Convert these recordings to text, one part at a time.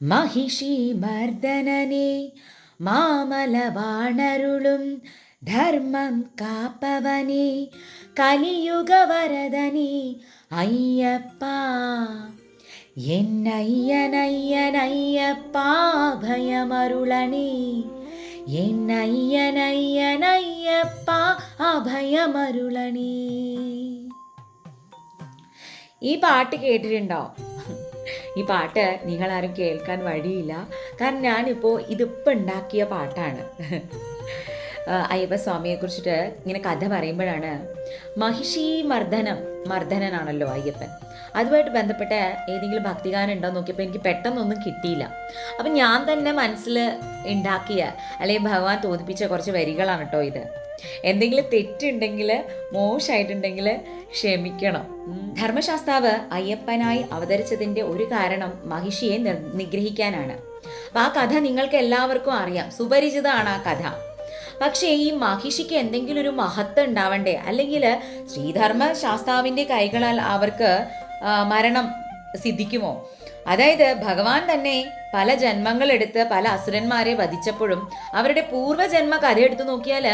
മഹിഷി മർദ്ദനനെ മാമലവാണരുളും ധർമ്മം കാപ്പവനെ കലിയുഗവരദനെ അയ്യപ്പ എന്നയ്യനയ്യനയ്യപ്പ ഭയമരുളണേ എന്നയ്യനയ്യനയ്യപ്പ അഭയമരുളണേ ഈ പാട്ട് കേട്ടിട്ടുണ്ടോ ഈ പാട്ട് നിങ്ങളാരും കേൾക്കാൻ വഴിയില്ല. കാരണം ഞാനിപ്പോൾ ഇതിപ്പോൾ ഉണ്ടാക്കിയ പാട്ടാണ്. അയ്യപ്പസ്വാമിയെക്കുറിച്ചിട്ട് അയ്യപ്പസ്വാമിയെ കുറിച്ചിട്ട് ഇങ്ങനെ കഥ പറയുമ്പോഴാണ് മഹിഷി മർദ്ദനം മർദ്ദനനാണല്ലോ അയ്യപ്പൻ. അതുമായിട്ട് ബന്ധപ്പെട്ട ഏതെങ്കിലും ഭക്തിഗാനം ഉണ്ടോ നോക്കിയപ്പോൾ എനിക്ക് പെട്ടെന്നൊന്നും കിട്ടിയില്ല. അപ്പം ഞാൻ തന്നെ മനസ്സിൽ ഉണ്ടാക്കിയ അല്ലെങ്കിൽ ഭഗവാൻ തോന്നിപ്പിച്ച കുറച്ച് വരികളാണ് കേട്ടോ ഇത്. എന്തെങ്കിലും തെറ്റുണ്ടെങ്കിൽ മോശമായിട്ടുണ്ടെങ്കിൽ ക്ഷമിക്കണം. ധർമ്മശാസ്താവ് അയ്യപ്പനായി അവതരിച്ചതിന്റെ ഒരു കാരണം മഹിഷിയെ നിഗ്രഹിക്കാനാണ്. അപ്പം ആ കഥ നിങ്ങൾക്ക് എല്ലാവർക്കും അറിയാം. സുപരിചിതമാണ് ആ കഥ. പക്ഷേ ഈ മഹിഷിക്ക് എന്തെങ്കിലും ഒരു മഹത്വം ഉണ്ടാവണ്ടേ? അല്ലെങ്കിൽ ശ്രീധർമ്മ ശാസ്താവിന്റെ കൈകളാൽ അവർക്ക് മരണം സിദ്ധിക്കുമോ? അതായത് ഭഗവാൻ തന്നെ പല ജന്മങ്ങൾ എടുത്ത് പല അസുരന്മാരെ വധിച്ചപ്പോഴും അവരുടെ പൂർവജന്മ കഥ എടുത്തു നോക്കിയാൽ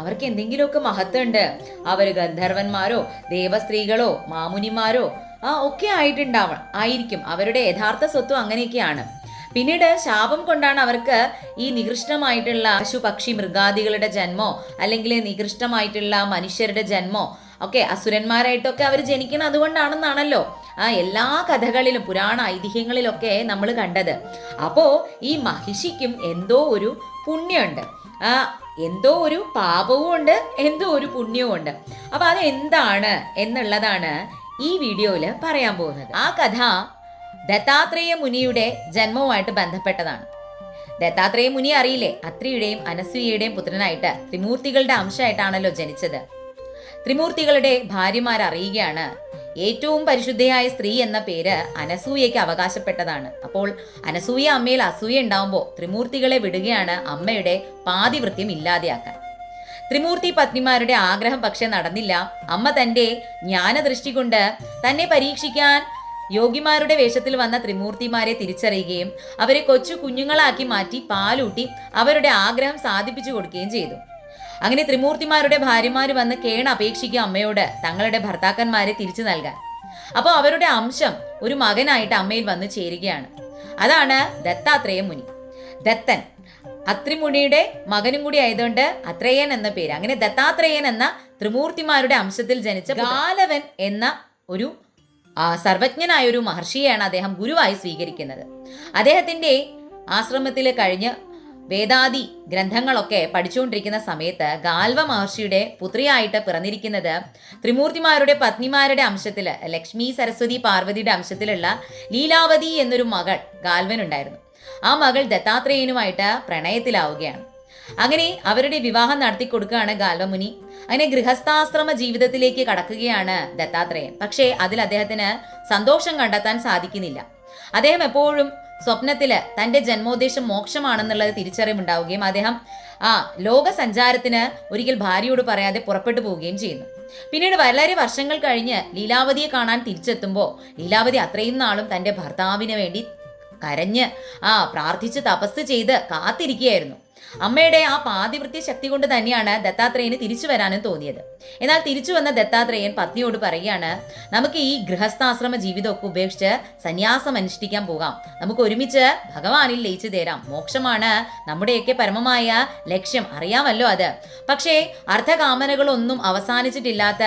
അവർക്ക് എന്തെങ്കിലുമൊക്കെ മഹത്വമുണ്ട്. അവർ ഗന്ധർവന്മാരോ ദേവസ്ത്രീകളോ മാമുനിമാരോ ആ ഒക്കെ ആയിട്ടുണ്ടാവണം ആയിരിക്കും. അവരുടെ യഥാർത്ഥ സ്വത്വം അങ്ങനെയൊക്കെയാണ്. പിന്നീട് ശാപം കൊണ്ടാണ് അവർക്ക് ഈ നികൃഷ്ടമായിട്ടുള്ള പശു പക്ഷി മൃഗാദികളുടെ ജന്മോ അല്ലെങ്കിൽ നികൃഷ്ടമായിട്ടുള്ള മനുഷ്യരുടെ ജന്മോ ഒക്കെ അസുരന്മാരായിട്ടൊക്കെ അവർ ജനിക്കണം അതുകൊണ്ടാണെന്നാണല്ലോ. എല്ലാ കഥകളിലും പുരാണ ഐതിഹ്യങ്ങളിലൊക്കെ നമ്മൾ കണ്ടത്. അപ്പോൾ ഈ മഹിഷിക്കും എന്തോ ഒരു പുണ്യമുണ്ട്. ആ എന്തോ ഒരു പാപവും ഉണ്ട് എന്തോ ഒരു പുണ്യവും ഉണ്ട്. അപ്പോൾ അത് എന്താണ് എന്നുള്ളതാണ് ഈ വീഡിയോയിൽ പറയാൻ പോകുന്നത്. ആ കഥ ദത്താത്രേയ മുനിയുടെ ജന്മവുമായിട്ട് ബന്ധപ്പെട്ടതാണ്. ദത്താത്രേയ മുനി അറിയില്ലേ അത്രിയുടെയും അനസൂയയുടെയും പുത്രനായിട്ട് ത്രിമൂർത്തികളുടെ അംശമായിട്ടാണല്ലോ ജനിച്ചത്. ത്രിമൂർത്തികളുടെ ഭാര്യമാർ അറിയുകയാണ് ഏറ്റവും പരിശുദ്ധയായ സ്ത്രീ എന്ന പേര് അനസൂയയ്ക്ക് അവകാശപ്പെട്ടതാണ്. അപ്പോൾ അനസൂയ അമ്മയിൽ അസൂയ ഉണ്ടാവുമ്പോൾ ത്രിമൂർത്തികളെ വിടുകയാണ് അമ്മയുടെ പാതിവൃത്യം ഇല്ലാതെയാക്കാൻ. ത്രിമൂർത്തി പത്നിമാരുടെ ആഗ്രഹം പക്ഷെ നടന്നില്ല. അമ്മ തന്റെ ജ്ഞാനദൃഷ്ടി കൊണ്ട് തന്നെ പരീക്ഷിക്കാൻ യോഗിമാരുടെ വേഷത്തിൽ വന്ന ത്രിമൂർത്തിമാരെ തിരിച്ചറിയുകയും അവരെ കൊച്ചു കുഞ്ഞുങ്ങളാക്കി മാറ്റി പാലൂട്ടി അവരുടെ ആഗ്രഹം സാധിപ്പിച്ചു കൊടുക്കുകയും ചെയ്തു. അങ്ങനെ ത്രിമൂർത്തിമാരുടെ ഭാര്യമാർ വന്ന് കേണ അപേക്ഷിക്കും അമ്മയോട് തങ്ങളുടെ ഭർത്താക്കന്മാരെ തിരിച്ചു നൽകാൻ. അപ്പോൾ അവരുടെ അംശം ഒരു മകനായിട്ട് അമ്മയിൽ വന്ന് ചേരുകയാണ്. അതാണ് ദത്താത്രേയ മുനി. ദത്തൻ അത്രിമുനിയുടെ മകനും കൂടി ആയതുകൊണ്ട് അത്രേയൻ എന്ന പേര്. അങ്ങനെ ദത്താത്രേയൻ എന്ന ത്രിമൂർത്തിമാരുടെ അംശത്തിൽ ജനിച്ച ബാലവൻ എന്ന ഒരു സർവജ്ഞനായ ഒരു മഹർഷിയെയാണ് അദ്ദേഹം ഗുരുവായി സ്വീകരിക്കുന്നത്. അദ്ദേഹത്തിന്റെ ആശ്രമത്തിൽ കഴിഞ്ഞ് വേദാദി ഗ്രന്ഥങ്ങളൊക്കെ പഠിച്ചുകൊണ്ടിരിക്കുന്ന സമയത്ത് ഗാൽവ മഹർഷിയുടെ പുത്രിയായിട്ട് പിറന്നിരിക്കുന്നത് ത്രിമൂർത്തിമാരുടെ പത്നിമാരുടെ അംശത്തിൽ ലക്ഷ്മി സരസ്വതി പാർവതിയുടെ അംശത്തിലുള്ള ലീലാവതി എന്നൊരു മകൾ ഗാൽവനുണ്ടായിരുന്നു. ആ മകൾ ദത്താത്രേയനുമായിട്ട് പ്രണയത്തിലാവുകയാണ്. അങ്ങനെ അവരുടെ വിവാഹം നടത്തി കൊടുക്കുകയാണ് ഗാൽവമുനി. അങ്ങനെ ഗൃഹസ്ഥാശ്രമ ജീവിതത്തിലേക്ക് കടക്കുകയാണ് ദത്താത്രേയൻ. പക്ഷേ അതിൽ അദ്ദേഹത്തിന് സന്തോഷം കണ്ടെത്താൻ സാധിക്കുന്നില്ല. അദ്ദേഹം എപ്പോഴും സ്വപ്നത്തിൽ തന്റെ ജന്മോദ്ദേശം മോക്ഷമാണെന്നുള്ളത് തിരിച്ചറിവുണ്ടാവുകയും അദ്ദേഹം ആ ലോക സഞ്ചാരത്തിന് ഒരിക്കൽ ഭാര്യയോട് പറയാതെ പുറപ്പെട്ടു പോവുകയും ചെയ്യുന്നു. പിന്നീട് വളരെ വർഷങ്ങൾ കഴിഞ്ഞ് ലീലാവതിയെ കാണാൻ തിരിച്ചെത്തുമ്പോൾ ലീലാവതി അത്രയും നാളും തന്റെ ഭർത്താവിന് വേണ്ടി കരഞ്ഞ് ആ പ്രാർത്ഥിച്ച് തപസ് ചെയ്ത് കാത്തിരിക്കുകയായിരുന്നു. അമ്മയുടെ ആ പാതിവൃത്തി ശക്തി കൊണ്ട് തന്നെയാണ് ദത്താത്രേയന് തിരിച്ചു വരാനും തോന്നിയത്. എന്നാൽ തിരിച്ചു വന്ന ദത്താത്രേയൻ പത്നിയോട് പറയുകയാണ് നമുക്ക് ഈ ഗൃഹസ്ഥാശ്രമ ജീവിതമൊക്കെ ഉപേക്ഷിച്ച് സന്യാസം അനുഷ്ഠിക്കാൻ പോകാം. നമുക്ക് ഒരുമിച്ച് ഭഗവാനിൽ ലയിച്ചു തേരാം. മോക്ഷമാണ് നമ്മുടെയൊക്കെ പരമമായ ലക്ഷ്യം. അറിയാമല്ലോ അത്. പക്ഷേ അർത്ഥകാമനകളൊന്നും അവസാനിച്ചിട്ടില്ലാത്ത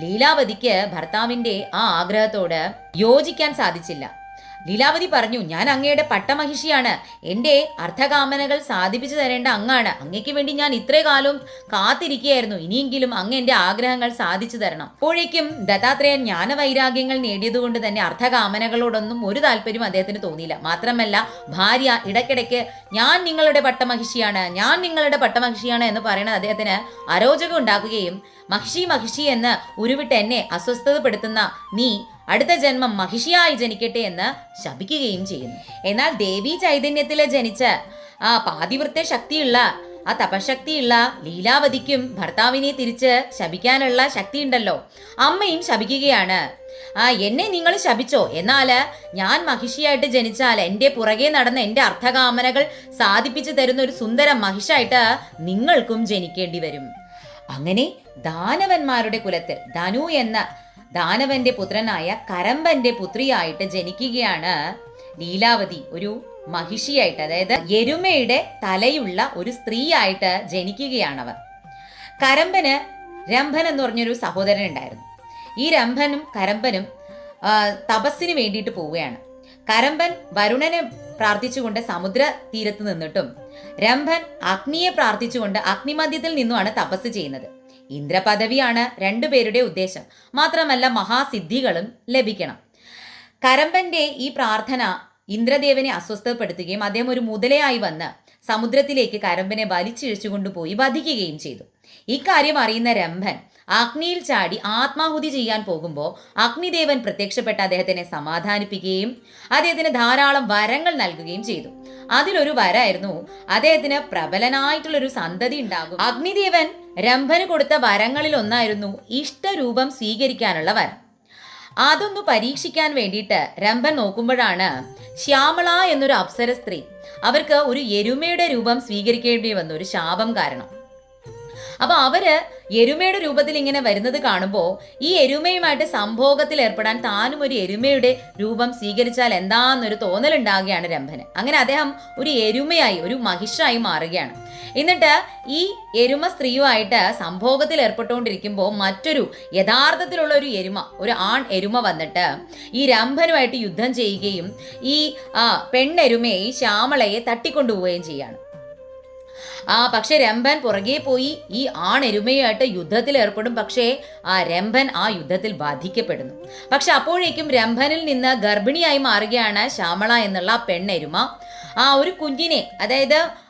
ലീലാവതിക്ക് ഭർത്താവിന്റെ ആ ആഗ്രഹത്തോട് യോജിക്കാൻ സാധിച്ചില്ല. ലീലാവതി പറഞ്ഞു ഞാൻ അങ്ങയുടെ പട്ടമഹിഷിയാണ്. എന്റെ അർത്ഥകാമനകൾ സാധിപ്പിച്ചു തരേണ്ട അങ്ങാണ്. അങ്ങയ്ക്ക് വേണ്ടി ഞാൻ ഇത്രേ കാലം കാത്തിരിക്കുകയായിരുന്നു. ഇനിയെങ്കിലും അങ്ങ് എന്റെ ആഗ്രഹങ്ങൾ സാധിച്ചു തരണം. അപ്പോഴേക്കും ദത്താത്രേയൻ ജ്ഞാനവൈരാഗ്യങ്ങൾ നേടിയതുകൊണ്ട് തന്നെ അർത്ഥകാമനകളോടൊന്നും ഒരു താല്പര്യം അദ്ദേഹത്തിന് തോന്നിയില്ല. മാത്രമല്ല ഭാര്യ ഇടയ്ക്കിടയ്ക്ക് ഞാൻ നിങ്ങളുടെ പട്ടമഹിഷിയാണ്. ഞാൻ നിങ്ങളുടെ പട്ടമഹിഷിയാണ് എന്ന് പറയുന്നത് അദ്ദേഹത്തിന് അരോചകം ഉണ്ടാക്കുകയും മഹിഷി മഹിഷി എന്ന് ഉരുവിട്ട് എന്നെ അസ്വസ്ഥതപ്പെടുത്തുന്ന നീ അടുത്ത ജന്മം മഹിഷിയായി ജനിക്കട്ടെ എന്ന് ശപിക്കുകയും ചെയ്യുന്നു. എന്നാൽ ദേവി ചൈതന്യത്തിലെ ജനിച്ച ആ പാതിവൃത്ത ശക്തിയുള്ള ആ തപശക്തിയുള്ള ലീലാവതിക്കും ഭർത്താവിനെ തിരിച്ച് ശപിക്കാനുള്ള ശക്തി ഉണ്ടല്ലോ അമ്മയും ശപിക്കുകയാണ്. ആ എന്നെ നിങ്ങൾ ശപിച്ചോ? എന്നാൽ ഞാൻ മഹിഷിയായിട്ട് ജനിച്ചാൽ എന്റെ പുറകെ നടന്ന എന്റെ അർത്ഥകാമനകൾ സാധിപ്പിച്ചു തരുന്ന ഒരു സുന്ദര മഹിഷായിട്ട് നിങ്ങൾക്കും ജനിക്കേണ്ടി വരും. അങ്ങനെ ദാനവന്മാരുടെ കുലത്തിൽ ധനു എന്ന ദാനവന്റെ പുത്രനായ കരമ്പന്റെ പുത്രിയായിട്ട് ജനിക്കുകയാണ് ലീലാവതി ഒരു മഹിഷിയായിട്ട് അതായത് എരുമയുടെ തലയുള്ള ഒരു സ്ത്രീയായിട്ട് ജനിക്കുകയാണവർ. കരമ്പന് രംഭൻ എന്ന് പറഞ്ഞൊരു സഹോദരൻ ഉണ്ടായിരുന്നു. ഈ രംഭനും കരമ്പനും തപസ്സിന് വേണ്ടിയിട്ട് പോവുകയാണ്. കരമ്പൻ വരുണനെ പ്രാർത്ഥിച്ചുകൊണ്ട് സമുദ്ര തീരത്ത് നിന്നിട്ടും രംഭൻ അഗ്നിയെ പ്രാർത്ഥിച്ചുകൊണ്ട് അഗ്നിമധ്യത്തിൽ നിന്നുമാണ് തപസ് ചെയ്യുന്നത്. ഇന്ദ്രപദവിയാണ് രണ്ടുപേരുടെ ഉദ്ദേശം. മാത്രമല്ല മഹാസിദ്ധികളും ലഭിക്കണം. കരമ്പന്റെ ഈ പ്രാർത്ഥന ഇന്ദ്രദേവനെ അസ്വസ്ഥപ്പെടുത്തുകയും അദ്ദേഹം ഒരു മുതലയായി വന്ന് സമുദ്രത്തിലേക്ക് കരമ്പനെ വലിച്ചിഴിച്ചു കൊണ്ടുപോയി വധിക്കുകയും ചെയ്തു. ഇക്കാര്യം അറിയുന്ന രംഭൻ അഗ്നിയിൽ ചാടി ആത്മാഹുതി ചെയ്യാൻ പോകുമ്പോൾ അഗ്നിദേവൻ പ്രത്യക്ഷപ്പെട്ട് അദ്ദേഹത്തിനെ സമാധാനിപ്പിക്കുകയും അദ്ദേഹത്തിന് ധാരാളം വരങ്ങൾ നൽകുകയും ചെയ്തു. അതിലൊരു വരായിരുന്നു അദ്ദേഹത്തിന് പ്രബലനായിട്ടുള്ളൊരു സന്തതി ഉണ്ടാകും. അഗ്നിദേവൻ രംഭന് കൊടുത്ത വരങ്ങളിൽ ഒന്നായിരുന്നു ഇഷ്ടരൂപം സ്വീകരിക്കാനുള്ള വരം. അതൊന്ന് പരീക്ഷിക്കാൻ വേണ്ടിയിട്ട് രംഭൻ നോക്കുമ്പോഴാണ് ശ്യാമള എന്നൊരു അപ്സര സ്ത്രീ. അവർക്ക് ഒരു എരുമയുടെ രൂപം സ്വീകരിക്കേണ്ടി വന്ന ഒരു ശാപം കാരണം. അപ്പൊ അവർ എരുമയുടെ രൂപത്തിൽ ഇങ്ങനെ വരുന്നത് കാണുമ്പോൾ ഈ എരുമയുമായിട്ട് സംഭോഗത്തിൽ ഏർപ്പെടാൻ താനും ഒരു എരുമയുടെ രൂപം സ്വീകരിച്ചാൽ എന്താന്നൊരു തോന്നലുണ്ടാകുകയാണ് രംഭന്. അങ്ങനെ അദ്ദേഹം ഒരു എരുമയായി ഒരു മഹിഷായി മാറുകയാണ്. എന്നിട്ട് ഈ എരുമ സ്ത്രീയുമായിട്ട് സംഭോഗത്തിൽ ഏർപ്പെട്ടുകൊണ്ടിരിക്കുമ്പോൾ മറ്റൊരു യഥാർത്ഥത്തിലുള്ള ഒരു എരുമ ഒരു ആൺ എരുമ വന്നിട്ട് ഈ രംഭനുമായിട്ട് യുദ്ധം ചെയ്യുകയും ഈ പെണ്ണെരുമയെ ഈ ശ്യാമളയെ തട്ടിക്കൊണ്ടുപോവുകയും ചെയ്യാണ് ആ പക്ഷെ രംഭൻ പുറകെ പോയി ഈ ആണെരുമയായിട്ട് യുദ്ധത്തിൽ ഏർപ്പെടും. പക്ഷേ ആ രംഭൻ ആ യുദ്ധത്തിൽ ബാധിക്കപ്പെടുന്നു. പക്ഷെ അപ്പോഴേക്കും രംഭനിൽ നിന്ന് ഗർഭിണിയായി മാറുകയാണ് ശ്യാമള എന്നുള്ള പെണ്ണെരുമ. ആ ഒരു കുഞ്ഞിനെ അതായത്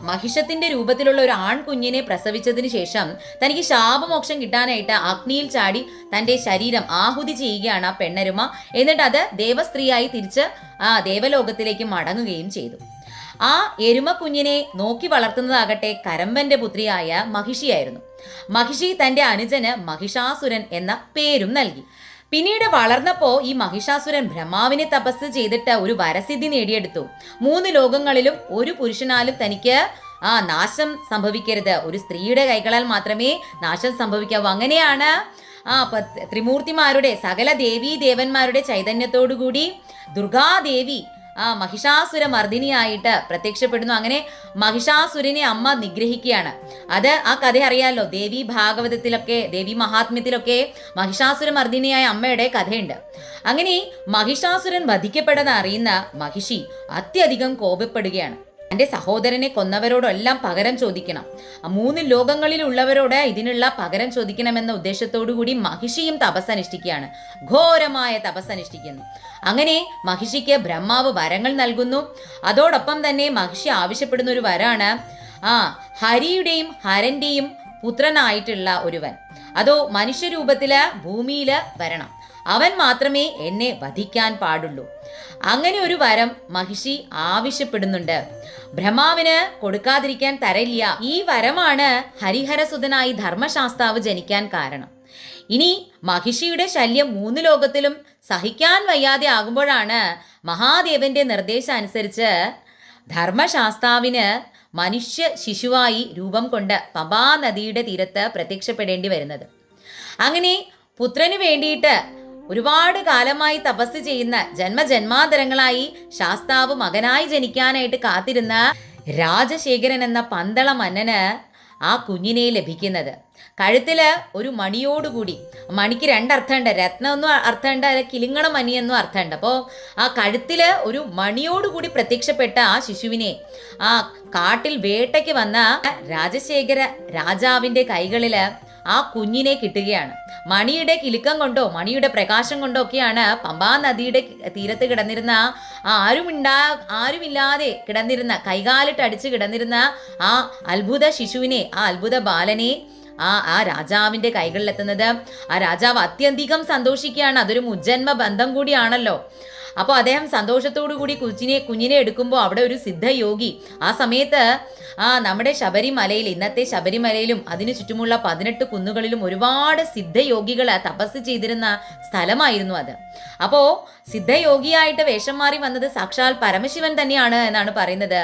മഹിഷത്തിന്റെ രൂപത്തിലുള്ള ഒരു ആൺകുഞ്ഞിനെ പ്രസവിച്ചതിന് ശേഷം തനിക്ക് ശാപമോക്ഷം കിട്ടാനായിട്ട് അഗ്നിയിൽ ചാടി തന്റെ ശരീരം ആഹുതി ചെയ്യുകയാണ് ആ പെണ്ണരുമ. എന്നിട്ട് അത് ദേവസ്ത്രീയായി തിരിച്ച് ആ ദേവലോകത്തിലേക്ക് മടങ്ങുകയും ചെയ്തു. ആ എരുമ കുഞ്ഞിനെ നോക്കി വളർത്തുന്നതാകട്ടെ കരമ്പന്റെ പുത്രിയായ മഹിഷിയായിരുന്നു. മഹിഷി തന്റെ അനുജന് മഹിഷാസുരൻ എന്ന പേരും നൽകി. പിന്നീട് വളർന്നപ്പോൾ ഈ മഹിഷാസുരൻ ബ്രഹ്മാവിനെ തപസ് ചെയ്തിട്ട് ഒരു വരസിദ്ധി നേടിയെടുത്തു. മൂന്ന് ലോകങ്ങളിലും ഒരു പുരുഷനാലും തനിക്ക് ആ നാശം സംഭവിക്കരുത്. ഒരു സ്ത്രീയുടെ കൈകളാൽ മാത്രമേ നാശം സംഭവിക്കാവൂ. അങ്ങനെയാണ് ആ ത്രിമൂർത്തിമാരുടെ സകല ദേവീ ദേവന്മാരുടെ ചൈതന്യത്തോടുകൂടി ദുർഗാദേവി ആ മഹിഷാസുര മർദ്ദിനിയായിട്ട് പ്രത്യക്ഷപ്പെടുന്നു. അങ്ങനെ മഹിഷാസുരനെ അമ്മ നിഗ്രഹിക്കുകയാണ്. അത് ആ കഥ അറിയാമല്ലോ ദേവി ഭാഗവതത്തിലൊക്കെ ദേവി മഹാത്മ്യത്തിലൊക്കെ മഹിഷാസുര മർദ്ദിനിയായ അമ്മയുടെ കഥയുണ്ട്. അങ്ങനെ മഹിഷാസുരൻ വധിക്കപ്പെടുന്ന അറിയുന്ന മഹിഷി അത്യധികം കോപപ്പെടുകയാണ്. തന്റെ സഹോദരനെ കൊന്നവരോടെല്ലാം പകരം ചോദിക്കണം. ആ മൂന്ന് ലോകങ്ങളിലുള്ളവരോട് ഇതിനുള്ള പകരം ചോദിക്കണമെന്ന ഉദ്ദേശത്തോടു കൂടി മഹിഷിയും തപസ്സനുഷ്ഠിക്കുകയാണ്. ഘോരമായ തപസ്സനുഷ്ഠിക്കുന്നു. അങ്ങനെ മഹിഷിക്ക് ബ്രഹ്മാവ് വരങ്ങൾ നൽകുന്നു. അതോടൊപ്പം തന്നെ മഹിഷി ആവശ്യപ്പെടുന്ന ഒരു വരാണ്. ആ ഹരിയുടെയും ഹരന്റെയും പുത്രനായിട്ടുള്ള ഒരുവൻ. അതോ മനുഷ്യരൂപത്തിൽ ഭൂമിയിൽ വരണം. അവൻ മാത്രമേ എന്നെ വധിക്കാൻ പാടുള്ളൂ. അങ്ങനെ ഒരു വരം മഹിഷി ആവശ്യപ്പെടുന്നുണ്ട്. ബ്രഹ്മാവിന് കൊടുക്കാതിരിക്കാൻ തരയില്ല. ഈ വരമാണ് ഹരിഹരസുതനായി ധർമ്മശാസ്താവ് ജനിക്കാൻ കാരണം. ഇനി മഹിഷിയുടെ ശല്യം മൂന്ന് ലോകത്തിലും സഹിക്കാൻ വയ്യാതെ ആകുമ്പോഴാണ് മഹാദേവന്റെ നിർദ്ദേശം അനുസരിച്ച് ധർമ്മശാസ്താവിന് മനുഷ്യ ശിശുവായി രൂപം കൊണ്ട് പമ്പാ നദിയുടെ തീരത്ത് പ്രത്യക്ഷപ്പെടേണ്ടി വരുന്നത്. അങ്ങനെ പുത്രന് വേണ്ടിയിട്ട് ഒരുപാട് കാലമായി തപസ് ചെയ്യുന്ന ജന്മജന്മാന്തരങ്ങളായി ശാസ്താവ് മകനായി ജനിക്കാനായിട്ട് കാത്തിരുന്ന രാജശേഖരൻ എന്ന പന്തള മന്നന് ആ കുഞ്ഞിനെ ലഭിക്കുന്നത്. കഴുത്തിൽ ഒരു മണിയോടുകൂടി മണിക്ക് രണ്ടർത്ഥമുണ്ട് രത്നം എന്നും അർത്ഥമുണ്ട് അല്ല കിലിങ്ങണ മണി എന്നും അർത്ഥമുണ്ട്. അപ്പോൾ ആ കഴുത്തിൽ ഒരു മണിയോടുകൂടി പ്രത്യക്ഷപ്പെട്ട ആ ശിശുവിനെ ആ കാട്ടിൽ വേട്ടയ്ക്ക് വന്ന രാജശേഖര രാജാവിന്റെ കൈകളിൽ ആ കുഞ്ഞിനെ കിട്ടുകയാണ്. മണിയുടെ കിലുക്കം കൊണ്ടോ മണിയുടെ പ്രകാശം കൊണ്ടോ ഒക്കെയാണ് പമ്പാ നദിയുടെ തീരത്ത് കിടന്നിരുന്ന ആ ആരുമിണ്ടാ ആരുമില്ലാതെ കിടന്നിരുന്ന കൈകാലിട്ട് അടിച്ച് കിടന്നിരുന്ന ആ അത്ഭുത ശിശുവിനെ ആ അത്ഭുത ബാലനെ ആ ആ രാജാവിന്റെ കൈകളിലെത്തുന്നത്. ആ രാജാവ് അത്യന്തികം സന്തോഷിക്കുകയാണ്. അതൊരു മുജ്ജന്മ ബന്ധം കൂടിയാണല്ലോ. അപ്പോൾ അദ്ദേഹം സന്തോഷത്തോടു കൂടി കുഞ്ഞിനെ കുഞ്ഞിനെ എടുക്കുമ്പോൾ അവിടെ ഒരു സിദ്ധയോഗി. ആ സമയത്ത് ആ നമ്മുടെ ശബരിമലയിൽ ഇന്നത്തെ ശബരിമലയിലും അതിനു ചുറ്റുമുള്ള പതിനെട്ട് കുന്നുകളിലും ഒരുപാട് സിദ്ധയോഗികൾ തപസ് ചെയ്തിരുന്ന സ്ഥലമായിരുന്നു അത്. അപ്പോൾ സിദ്ധയോഗിയായിട്ട് വേഷം മാറി വന്നത് സാക്ഷാൽ പരമശിവൻ തന്നെയാണ് എന്നാണ് പറയുന്നത്.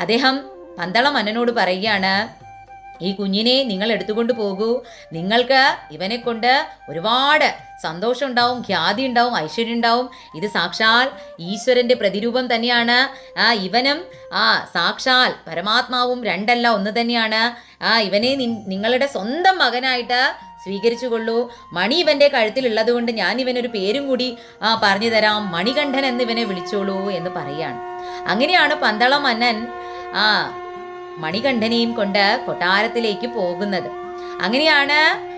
അദ്ദേഹം പന്തളം അന്നനോട് പറയുകയാണ് ഈ കുഞ്ഞിനെ നിങ്ങൾ എടുത്തുകൊണ്ട് പോകൂ. നിങ്ങൾക്ക് ഇവനെ കൊണ്ട് ഒരുപാട് സന്തോഷം ഉണ്ടാവും ഖ്യാതി ഉണ്ടാവും ഐശ്വര്യം ഉണ്ടാവും. ഇത് സാക്ഷാൽ ഈശ്വരന്റെ പ്രതിരൂപം തന്നെയാണ്. ആ ഇവനും ആ സാക്ഷാൽ പരമാത്മാവും രണ്ടല്ല ഒന്ന് തന്നെയാണ്. ആ ഇവനെ നിങ്ങളുടെ സ്വന്തം മകനായിട്ട് സ്വീകരിച്ചു കൊള്ളൂ. മണി ഇവന്റെ കഴുത്തിലുള്ളത് കൊണ്ട് ഞാൻ ഇവനൊരു പേരും കൂടി ആ പറഞ്ഞു തരാം. മണികണ്ഠൻ എന്ന് ഇവനെ വിളിച്ചോളൂ എന്ന് പറയാണ് അങ്ങനെയാണ് പന്തളം മന്നൻ ആ മണികണ്ഠനെയും കൊണ്ട് കൊട്ടാരത്തിലേക്ക് പോകുന്നത്. അങ്ങനെയാണ്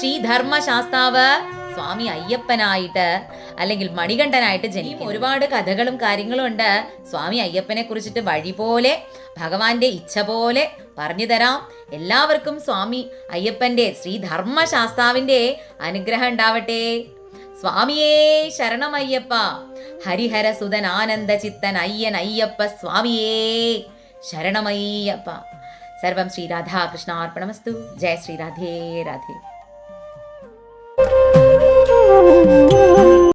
ശ്രീധർമ്മ ശാസ്താവ് സ്വാമി അയ്യപ്പനായിട്ട് അല്ലെങ്കിൽ മണികണ്ഠനായിട്ട് ജനിക്കും ഒരുപാട് കഥകളും കാര്യങ്ങളും ഉണ്ട്. സ്വാമി അയ്യപ്പനെ കുറിച്ചിട്ട് വഴി പോലെ ഭഗവാന്റെ ഇച്ഛ പോലെ പറഞ്ഞു തരാം. എല്ലാവർക്കും സ്വാമി അയ്യപ്പന്റെ ശ്രീധർമ്മ ശാസ്താവിന്റെ അനുഗ്രഹം ഉണ്ടാവട്ടെ. സ്വാമിയേ ശരണമയ്യപ്പ. ഹരിഹര സുതൻ ആനന്ദ ചിത്തൻ അയ്യൻ അയ്യപ്പ സ്വാമിയേ. శరణమయ్యప్ప. సర్వం శ్రీ రాధాకృష్ణ అర్పణమస్తు జయ శ్రీ రాధే రాధే.